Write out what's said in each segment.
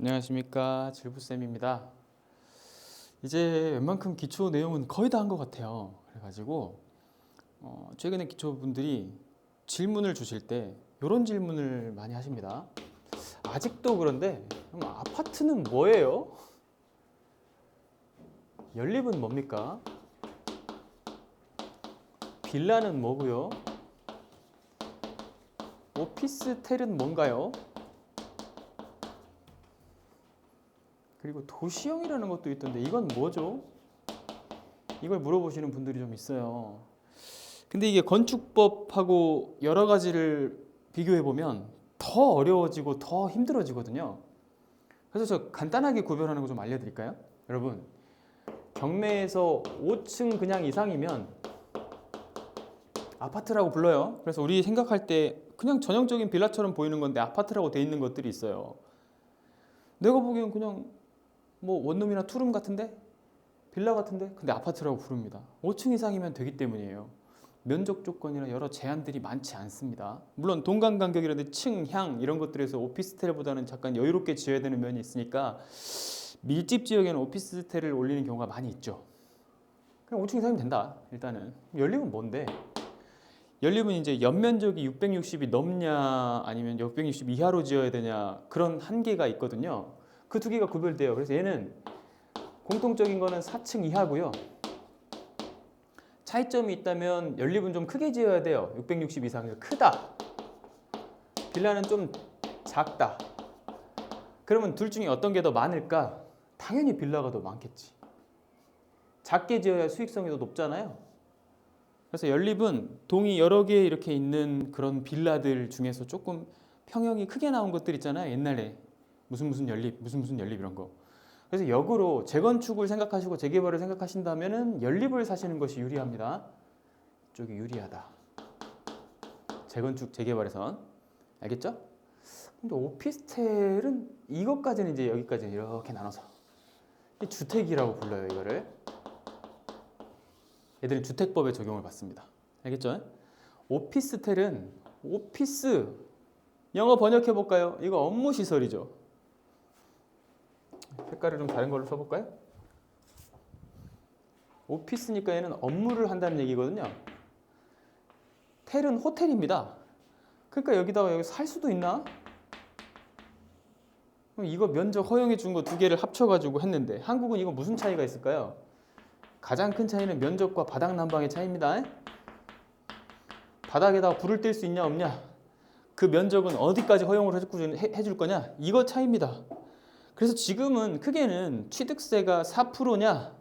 안녕하십니까 질부쌤입니다. 이제 웬만큼 기초 내용은 거의 다 한 것 같아요. 그래가지고 어, 최근에 기초분들이 질문을 주실 때 이런 질문을 많이 하십니다. 아직도 그런데 그럼 아파트는 뭐예요? 연립은 뭡니까? 빌라는 뭐고요? 오피스텔은 뭔가요? 그리고 도시형이라는 것도 있던데 이건 뭐죠? 이걸 물어보시는 분들이 좀 있어요. 근데 이게 건축법하고 여러 가지를 비교해 보면 더 어려워지고 더 힘들어지거든요. 그래서 저 간단하게 구별하는 거 좀 알려드릴까요? 여러분 경매에서 5층 그냥 이상이면 아파트라고 불러요. 그래서 우리 생각할 때 그냥 전형적인 빌라처럼 보이는 건데 아파트라고 돼 있는 것들이 있어요. 내가 보기엔 그냥 뭐 원룸이나 투룸 같은데 빌라 같은데 근데 아파트라고 부릅니다. 5층 이상이면 되기 때문이에요. 면적 조건이나 여러 제한들이 많지 않습니다. 물론 동간 간격이라든지 층, 향 이런 것들에서 오피스텔보다는 잠깐 여유롭게 지어야 되는 면이 있으니까 밀집 지역에는 오피스텔을 올리는 경우가 많이 있죠. 그냥 5층 이상이면 된다. 일단은 연립은 뭔데? 연립은 이제 연면적이 660이 넘냐 아니면 660 이하로 지어야 되냐 그런 한계가 있거든요. 그 두 개가 구별돼요. 그래서 얘는 공통적인 거는 4층 이하고요. 차이점이 있다면 연립은 좀 크게 지어야 돼요. 660 이상이면 크다. 빌라는 좀 작다. 그러면 둘 중에 어떤 게 더 많을까? 당연히 빌라가 더 많겠지. 작게 지어야 수익성이 더 높잖아요. 그래서 연립은 동이 여러 개 이렇게 있는 그런 빌라들 중에서 조금 평형이 크게 나온 것들 있잖아요. 옛날에 무슨 무슨 연립, 무슨 무슨 연립 이런 거. 그래서 역으로 재건축을 생각하시고 재개발을 생각하신다면은 연립을 사시는 것이 유리합니다. 쪽이 유리하다. 재건축 재개발에선 알겠죠? 근데 오피스텔은 이것까지는 이제 여기까지 이렇게 나눠서 이 주택이라고 불러요 이거를. 얘들은 주택법에 적용을 받습니다. 알겠죠? 오피스텔은 오피스 영어 번역해 볼까요? 이거 업무 시설이죠. 색깔을 좀 다른 걸로 써볼까요? 오피스니까 얘는 업무를 한다는 얘기거든요. 텔은 호텔입니다. 그러니까 여기다가 여기 살 수도 있나? 이거 면적 허용해 준 거 두 개를 합쳐가지고 했는데 한국은 이거 무슨 차이가 있을까요? 가장 큰 차이는 면적과 바닥 난방의 차이입니다. 바닥에다가 불을 뗄 수 있냐 없냐? 그 면적은 어디까지 허용을 해줄 거냐? 이거 차이입니다. 그래서 지금은 크게는 취득세가 4%냐,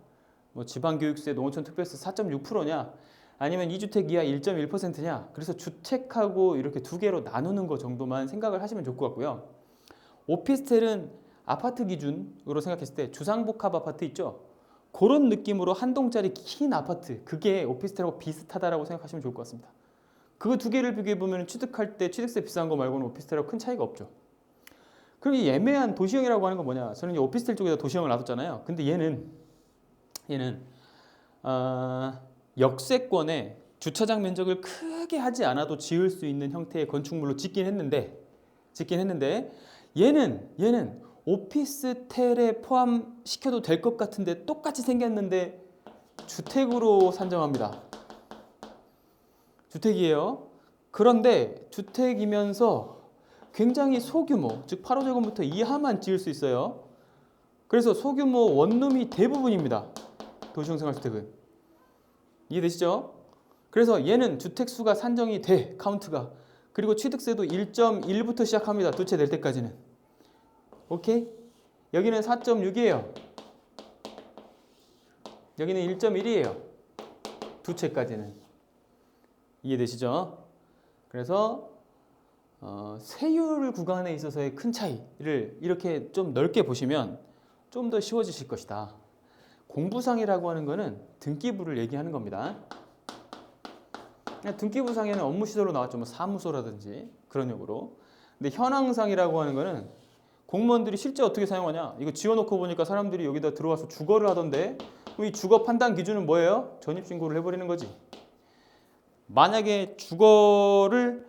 뭐 지방교육세, 농어촌특별세 4.6%냐, 아니면 2주택 이하 1.1%냐. 그래서 주택하고 이렇게 두 개로 나누는 것 정도만 생각을 하시면 좋을 것 같고요. 오피스텔은 아파트 기준으로 생각했을 때 주상복합 아파트 있죠? 그런 느낌으로 한 동짜리 긴 아파트 그게 오피스텔하고 비슷하다라고 생각하시면 좋을 것 같습니다. 그 두 개를 비교해 보면 취득할 때 취득세 비싼 거 말고는 오피스텔하고 큰 차이가 없죠. 그리고 이 애매한 도시형이라고 하는 건 뭐냐? 저는 이 오피스텔 쪽에다 도시형을 놔뒀잖아요. 근데 얘는 얘는 어, 역세권에 주차장 면적을 크게 하지 않아도 지을 수 있는 형태의 건축물로 짓긴 했는데 짓긴 했는데 얘는 얘는 오피스텔에 포함시켜도 될 것 같은데 똑같이 생겼는데 주택으로 산정합니다. 주택이에요. 그런데 주택이면서 굉장히 소규모, 즉 8호제곱미터 이하만 지을 수 있어요. 그래서 소규모 원룸이 대부분입니다. 도시형 생활주택은. 이해되시죠? 그래서 얘는 주택 수가 산정이 돼, 카운트가. 그리고 취득세도 1.1부터 시작합니다. 두채낼 때까지는. 오케이? 여기는 4.6이에요. 여기는 1.1이에요. 두 채까지는. 이해되시죠? 그래서 어, 세율 구간에 있어서의 큰 차이를 이렇게 좀 넓게 보시면 좀 더 쉬워지실 것이다. 공부상이라고 하는 거는 등기부를 얘기하는 겁니다. 등기부상에는 업무 시설로 나왔죠. 뭐 사무소라든지 그런 용으로. 근데 현황상이라고 하는 거는 공무원들이 실제 어떻게 사용하냐? 이거 지어놓고 보니까 사람들이 여기다 들어와서 주거를 하던데 이 주거 판단 기준은 뭐예요? 전입신고를 해버리는 거지. 만약에 주거를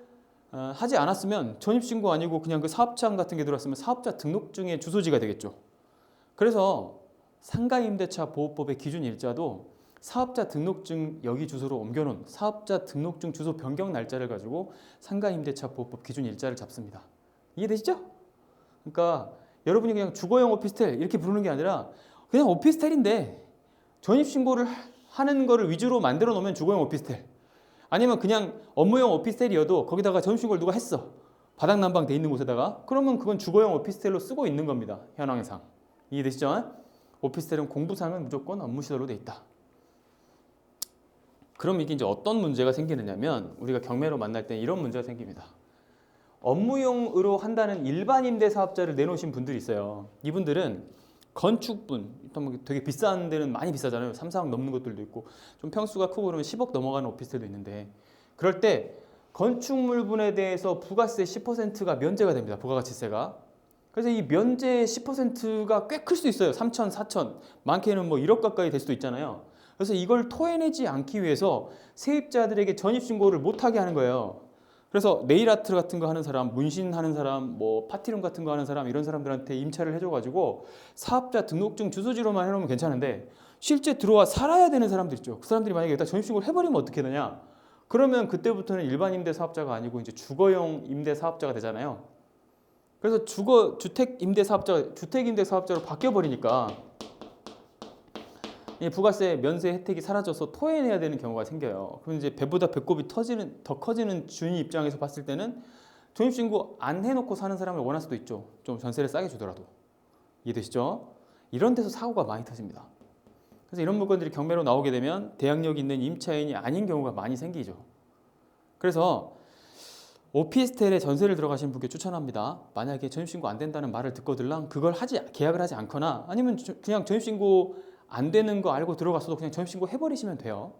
어, 하지 않았으면 전입신고 아니고 그냥 그 사업장 같은 게 들어왔으면 사업자 등록증의 주소지가 되겠죠. 그래서 상가임대차 보호법의 기준 일자도 사업자 등록증 여기 주소로 옮겨놓은 사업자 등록증 주소 변경 날짜를 가지고 상가임대차 보호법 기준 일자를 잡습니다. 이해되시죠? 그러니까 여러분이 그냥 주거용 오피스텔 이렇게 부르는 게 아니라 그냥 오피스텔인데 전입신고를 하는 거를 위주로 만들어 놓으면 주거용 오피스텔 아니면 그냥 업무용 오피스텔이어도 거기다가 전입신고를 누가 했어? 바닥 난방 돼 있는 곳에다가? 그러면 그건 주거용 오피스텔로 쓰고 있는 겁니다 현황상. 이해되시죠? 오피스텔은 공부상은 무조건 업무시설로 돼 있다. 그럼 이게 이제 어떤 문제가 생기느냐면 우리가 경매로 만날 때 이런 문제가 생깁니다. 업무용으로 한다는 일반 임대 사업자를 내놓으신 분들이 있어요. 이분들은 건축분 뭐 되게 비싼 데는 많이 비싸잖아요. 3, 4억 넘는 것들도 있고. 좀 평수가 크고 그러면 10억 넘어가는 오피스텔도 있는데. 그럴 때 건축물분에 대해서 부가세 10%가 면제가 됩니다 부가가치세가. 그래서 이 면제 10%가 꽤 클 수 있어요. 3천, 4천. 많게는 뭐 1억 가까이 될 수도 있잖아요. 그래서 이걸 토해내지 않기 위해서 세입자들에게 전입신고를 못하게 하는 거예요 그래서 네일 아트 같은 거 하는 사람, 문신 하는 사람, 뭐 파티룸 같은 거 하는 사람 이런 사람들한테 임차를 해줘가지고 사업자 등록증 주소지로만 해놓으면 괜찮은데 실제 들어와 살아야 되는 사람들 있죠. 그 사람들이 만약에 여기다 전입신고를 해버리면 어떻게 되냐? 그러면 그때부터는 일반 임대 사업자가 아니고 이제 주거용 임대 사업자가 되잖아요. 그래서 주거 주택 임대 사업자 주택 임대 사업자로 바뀌어 버리니까 이 부가세 면세 혜택이 사라져서 토해내야 되는 경우가 생겨요. 그럼 이제 배보다 배꼽이 터지는 더 커지는 주인 입장에서 봤을 때는 전입신고 안 해놓고 사는 사람을 원할 수도 있죠. 좀 전세를 싸게 주더라도 이해되시죠? 이런 데서 사고가 많이 터집니다. 그래서 이런 물건들이 경매로 나오게 되면 대항력 있는 임차인이 아닌 경우가 많이 생기죠. 그래서 오피스텔에 전세를 들어가신 분께 추천합니다. 만약에 전입신고 안 된다는 말을 듣거들랑 그걸 하지 계약을 하지 않거나 아니면 저- 그냥 전입신고 안 되는 거 알고 들어갔어도 그냥 전입신고 해버리시면 돼요.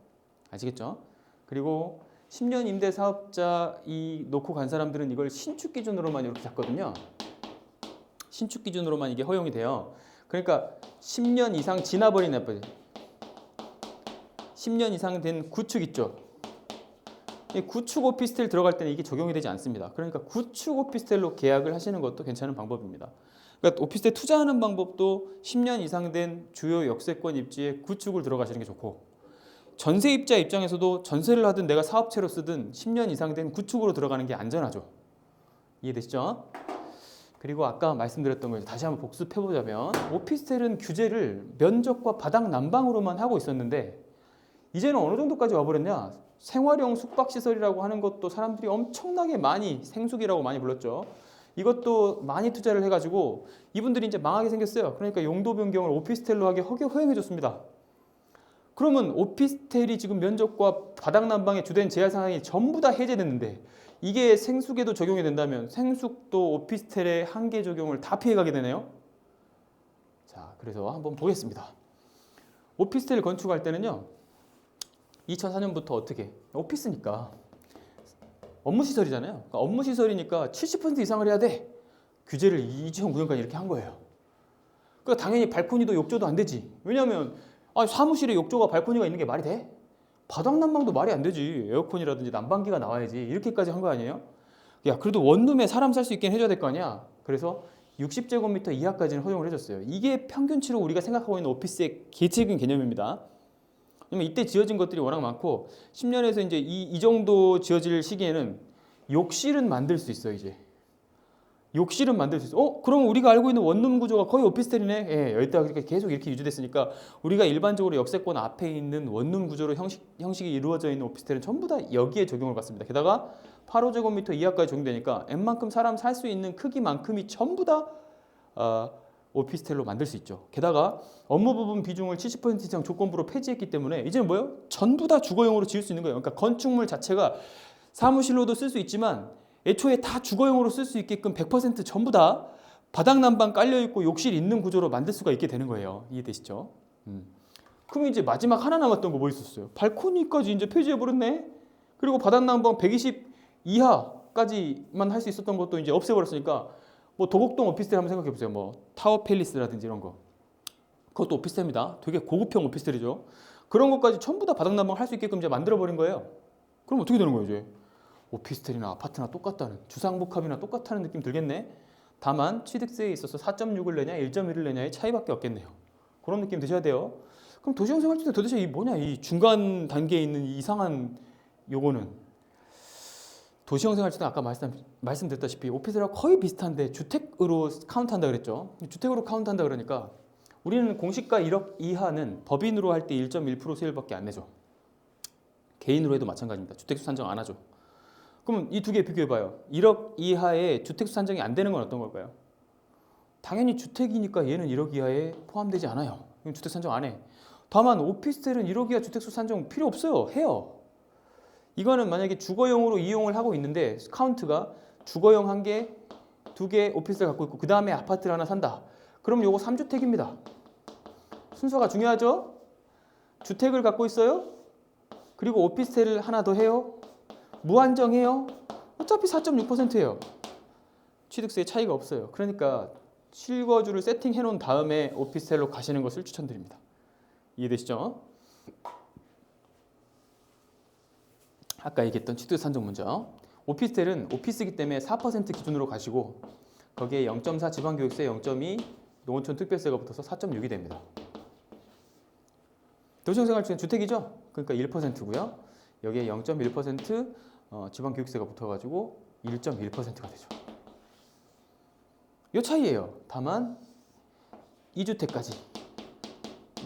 아시겠죠? 그리고 10년 임대 사업자 이 놓고 간 사람들은 이걸 신축 기준으로만 이렇게 잡거든요. 신축 기준으로만 이게 허용이 돼요. 그러니까 10년 이상 지나버린 애들 10년 이상 된 구축 있죠. 이 구축 오피스텔 들어갈 때는 이게 적용이 되지 않습니다. 그러니까 구축 오피스텔로 계약을 하시는 것도 괜찮은 방법입니다. 그러니까 오피스텔 투자하는 방법도 10년 이상 된 주요 역세권 입지에 구축을 들어가시는 게 좋고 전세 입자 입장에서도 전세를 하든 내가 사업체로 쓰든 10년 이상 된 구축으로 들어가는 게 안전하죠. 이해되시죠? 그리고 아까 말씀드렸던 걸 다시 한번 복습해 보자면 오피스텔은 규제를 면적과 바닥 난방으로만 하고 있었는데 이제는 어느 정도까지 와버렸냐? 생활용 숙박시설이라고 하는 것도 사람들이 엄청나게 많이 생숙이라고 많이 불렀죠. 이것도 많이 투자를 해가지고 이분들이 이제 망하게 생겼어요. 그러니까 용도 변경을 오피스텔로 하게 허용해줬습니다. 그러면 오피스텔이 지금 면적과 바닥 난방의 주된 제한 사항이 전부 다 해제됐는데 이게 생숙에도 적용이 된다면 생숙도 오피스텔의 한계 적용을 다 피해가게 되네요. 자, 그래서 한번 보겠습니다. 오피스텔 건축할 때는요. 2004년부터 어떻게 오피스니까 업무 시설이잖아요. 그러니까 업무 시설이니까 70% 이상을 해야 돼. 규제를 2009년까지 이렇게 한 거예요. 그러니까 당연히 발코니도 욕조도 안 되지. 왜냐하면 아, 사무실에 욕조가 발코니가 있는 게 말이 돼? 바닥 난방도 말이 안 되지. 에어컨이라든지 난방기가 나와야지. 이렇게까지 한 거 아니에요? 야, 그래도 원룸에 사람 살 수 있게 해줘야 될 거 아니야. 그래서 60제곱미터 이하까지는 허용을 해줬어요. 이게 평균치로 우리가 생각하고 있는 오피스의 계책인 개념입니다. 왜냐면 이때 지어진 것들이 워낙 많고 10년에서 이제 이, 이 정도 지어질 시기에는 욕실은 만들 수 있어 이제 욕실은 만들 수 있어. 어? 그럼 우리가 알고 있는 원룸 구조가 거의 오피스텔이네. 예, 이렇게 계속 이렇게 유지됐으니까 우리가 일반적으로 역세권 앞에 있는 원룸 구조로 형식 형식이 이루어져 있는 오피스텔은 전부 다 여기에 적용을 받습니다. 게다가 8호제곱미터 이하까지 적용되니까 웬만큼 사람 살 수 있는 크기만큼이 전부 다 어, 오피스텔로 만들 수 있죠. 게다가 업무 부분 비중을 70% 이상 조건부로 폐지했기 때문에 이제는 뭐예요? 전부 다 주거용으로 지을 수 있는 거예요. 그러니까 건축물 자체가 사무실로도 쓸 수 있지만 애초에 다 주거용으로 쓸 수 있게끔 100% 전부 다 바닥 난방 깔려 있고 욕실 있는 구조로 만들 수가 있게 되는 거예요. 이해되시죠? 음. 그럼 이제 마지막 하나 남았던 거 뭐 있었어요? 발코니까지 이제 폐지해 버렸네. 그리고 바닥 난방 120 이하까지만 할 수 있었던 것도 이제 없애 버렸으니까 뭐 도곡동 오피스텔 한번 생각해 보세요. 뭐 타워 팰리스라든지 이런 거. 그것도 오피스텔입니다. 되게 고급형 오피스텔이죠. 그런 것까지 전부 다 바닥 난방 할 수 있게끔 이제 만들어 버린 거예요. 그럼 어떻게 되는 거예요, 이제? 오피스텔이나 아파트나 똑같다는 주상복합이나 똑같다는 느낌 들겠네. 다만 취득세에 있어서 4.6을 내냐 1.1을 내냐의 차이밖에 없겠네요. 그런 느낌 드셔야 돼요. 그럼 도시형 생활주택 도대체 이 뭐냐 이 중간 단계에 있는 이 이상한 요거는 도시형 생활주택 아까 말씀 말씀드렸다시피 오피스랑 거의 비슷한데 주택으로 카운트한다 그랬죠. 주택으로 카운트한다 그러니까 우리는 공시가 1억 이하는 법인으로 할 때 1.1% 세율밖에 안 내죠. 개인으로 해도 마찬가지입니다. 주택수 산정 안 하죠. 그럼 이 두 개 비교해 봐요. 1억 이하의 주택수 산정이 안 되는 건 어떤 걸까요? 당연히 주택이니까 얘는 1억 이하에 포함되지 않아요. 주택 산정 안 해. 다만 오피스텔은 1억 이하 주택수 산정 필요 없어요. 해요. 이거는 만약에 주거용으로 이용을 하고 있는데 카운트가 주거용 한 개, 두 개 오피스텔 갖고 있고 그 다음에 아파트를 하나 산다. 그럼 요거 3주택입니다. 순서가 중요하죠? 주택을 갖고 있어요? 그리고 오피스텔을 하나 더 해요? 무한정해요? 어차피 4.6%예요. 취득세 차이가 없어요. 그러니까 실거주를 세팅해 놓은 다음에 오피스텔로 가시는 것을 추천드립니다. 이해되시죠? 아까 얘기했던 취득 산정 문제요. 오피스텔은 오피스이기 때문에 4% 기준으로 가시고 거기에 0.4 지방교육세, 0.2 농어촌 특별세가 붙어서 4.6이 됩니다. 도시생활주택 주택이죠? 그러니까 1%고요. 여기에 0.1% 어, 지방교육세가 붙어가지고 1.1%가 되죠. 이 차이예요. 다만 2주택까지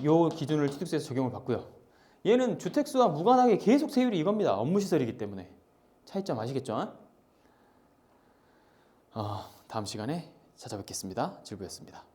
요 기준을 취득세에서 적용을 받고요. 얘는 주택수와 무관하게 계속 세율이 이겁니다. 업무시설이기 때문에 차이점 아시겠죠? 어, 다음 시간에 찾아뵙겠습니다. 질부였습니다.